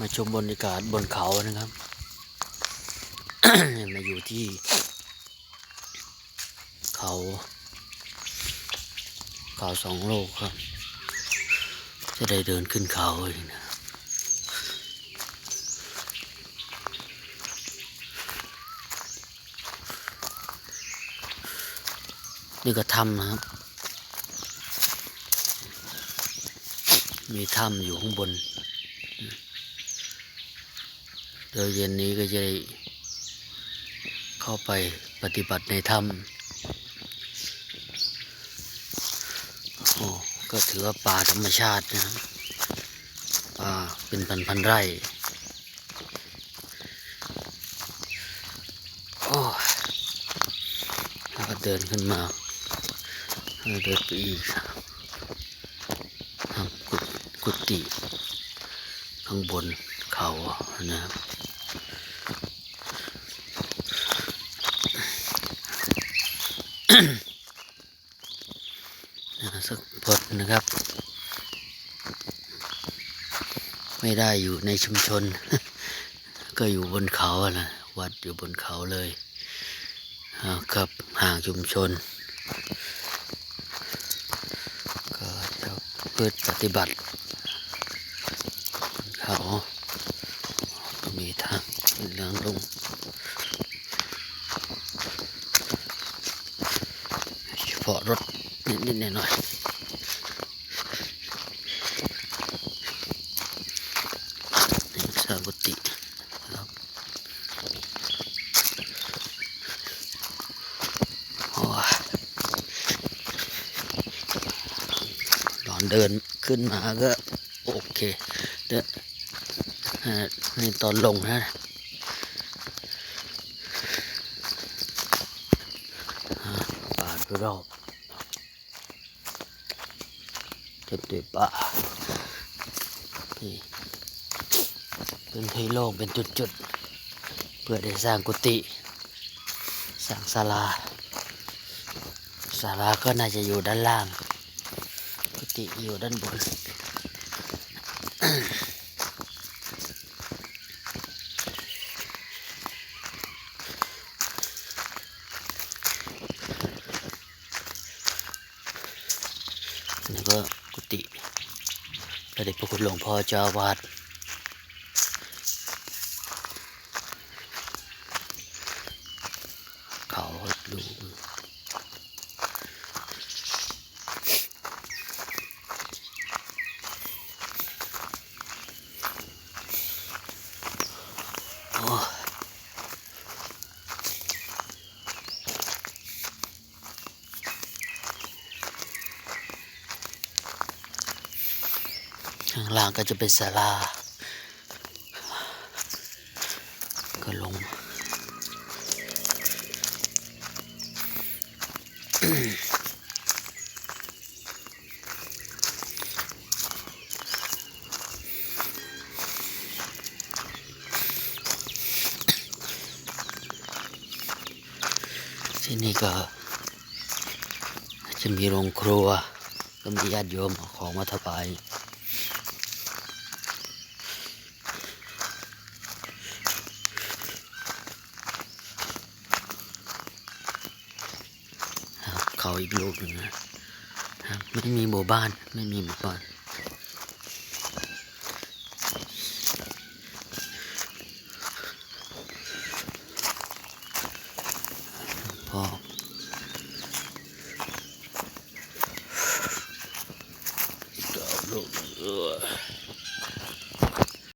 มาชมบรรยากาศบนเขานะครับ มาอยู่ที่ เขา เขาสองโลกครับ จะได้เดินขึ้นเขาอีกนะนี่ก็ถ้ำนะครับ มีถ้ำอยู่ข้างบน เดี๋ยวเย็นนี้ก็จะได้เข้าไปปฏิบัติในถ้ำโอ้ก็ถือว่าป่าธรรมชาตินะครับป่าเป็นพันพันไร่โอ้แล้วก็เดินขึ้นมาเดินไปอีกทำกุฏกุฏิข้างบนเขานะครับ สักพดนะครับ ไม่ได้อยู่ในชุมชน ก็อยู่บนเขาอะนะวัดอยู่บนเขาเลยครับห่างชุมชน ก็จะพืชปฏิบัติเขาก็มีทางเป็นเรื่องลงเฉพาะรถนิดๆหน่อยๆสร้างกุฏิครับโอ้ยตอนเดินขึ้นมาก็ โอเคเด้ออ่านี่ตอนลงนะรอบ เต็มด้วยป่านี่เป็นที่โล่งเป็นจุดๆ เพื่อได้สร้างกุฏิสร้างศาลาศาลาก็น่าจะอยู่ด้านล่าง กุฏิอยู่ด้านบนนี่ก็ กุฏิพระเดชพระคุณหลวงพ่อเจ้าอวาดเขา ข้างล่างก็จะเป็นศาลา ก็ลง ที่นี่ก็จะมีโรงครัว ก็มีญาติโยมของมาถวาย เขาอีกลูกหนึ่งนะไม่มีหมู่บ้านไม่มีหมู่บ้าน